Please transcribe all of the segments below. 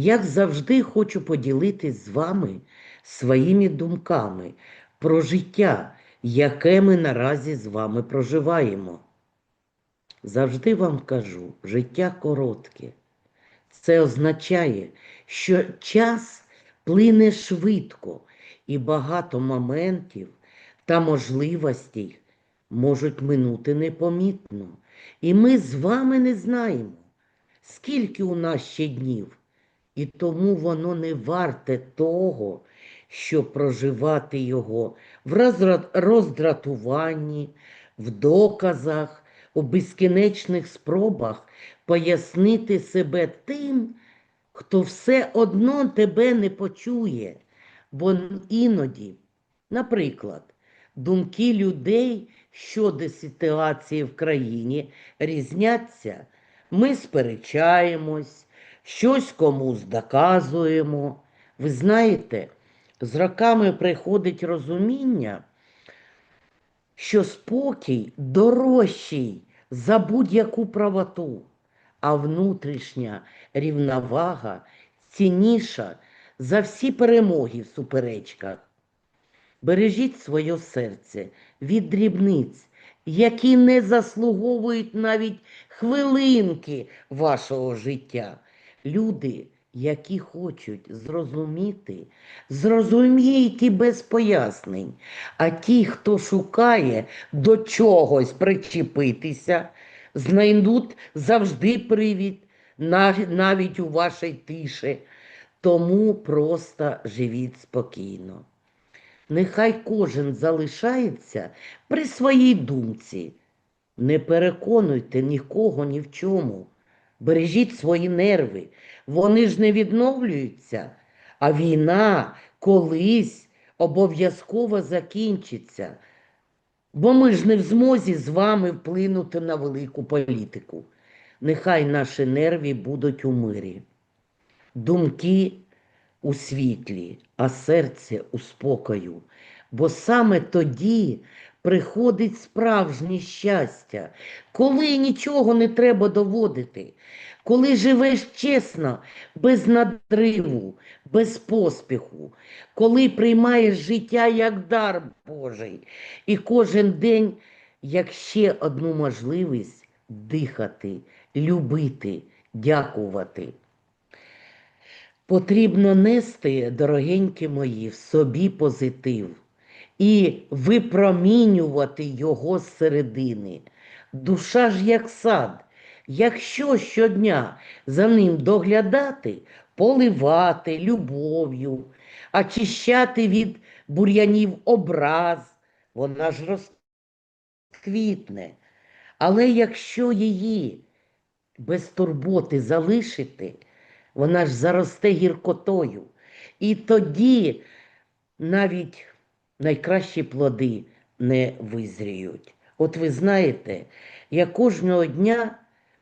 Як завжди, хочу поділитись з вами своїми думками про життя, яке ми наразі з вами проживаємо. Завжди вам кажу, життя коротке. Це означає, що час плине швидко і багато моментів та можливостей можуть минути непомітно. І ми з вами не знаємо, скільки у нас ще днів, і тому воно не варте того, щоб проживати його в роздратуванні, в доказах, у безкінечних спробах пояснити себе тим, хто все одно тебе не почує. Бо іноді, наприклад, думки людей щодо ситуації в країні різняться. Ми сперечаємось, щось комусь доказуємо. Ви знаєте, з роками приходить розуміння, що спокій дорожчий за будь-яку правоту, а внутрішня рівновага цінніша за всі перемоги в суперечках. Бережіть своє серце від дрібниць, які не заслуговують навіть хвилинки вашого життя. Люди, які хочуть зрозуміти, зрозуміють і без пояснень. А ті, хто шукає до чогось причепитися, знайдуть завжди привід, навіть у вашій тиші. Тому просто живіть спокійно. Нехай кожен залишається при своїй думці. Не переконуйте нікого ні в чому. Бережіть свої нерви. Вони ж не відновлюються, а війна колись обов'язково закінчиться. Бо ми ж не в змозі з вами вплинути на велику політику. Нехай наші нерви будуть у мирі. Думки у світлі, а серце у спокою. Бо саме тоді приходить справжнє щастя, коли нічого не треба доводити, коли живеш чесно, без надриву, без поспіху, коли приймаєш життя як дар Божий, і кожен день як ще одну можливість дихати, любити, дякувати. Потрібно нести, дорогенькі мої, в собі позитив і випромінювати його з середини. Душа ж як сад, якщо щодня за ним доглядати, поливати любов'ю, очищати від бур'янів образ, вона ж розквітне. Але якщо її без турботи залишити, вона ж заросте гіркотою. І тоді навіть найкращі плоди не визріють. От ви знаєте, я кожного дня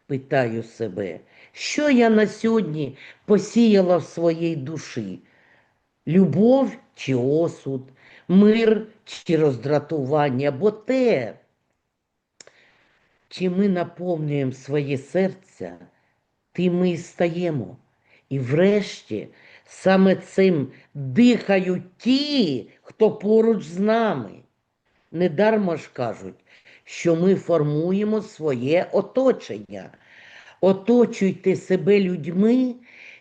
питаю себе, що я на сьогодні посіяла в своїй душі? Любов чи осуд, мир чи роздратування, бо те, чи ми наповнюємо своє серце, тим ми і стаємо. І врешті саме цим дихають ті, хто поруч з нами. Недарма ж кажуть, що ми формуємо своє оточення. Оточуйте себе людьми,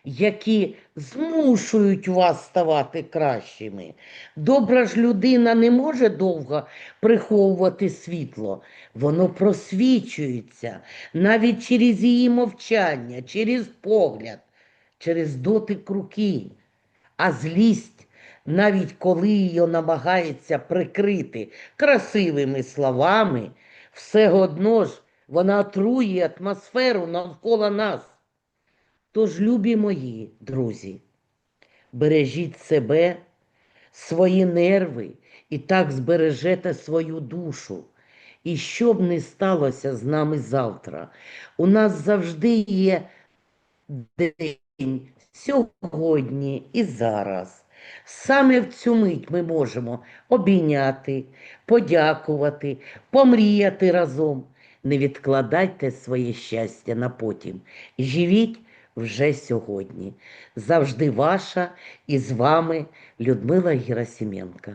які змушують вас ставати кращими. Добра ж людина не може довго приховувати світло, воно просвічується навіть через її мовчання, через погляд, через дотик руки. А злість, навіть коли її намагається прикрити красивими словами, все одно ж вона отрує атмосферу навколо нас. Тож, любі мої друзі, бережіть себе, свої нерви і так збережете свою душу. І що б не сталося з нами завтра, у нас завжди є день сьогодні і зараз. Саме в цю мить ми можемо обійняти, подякувати, помріяти разом. Не відкладайте своє щастя на потім. Живіть вже сьогодні. Завжди ваша і з вами Людмила Герасименко.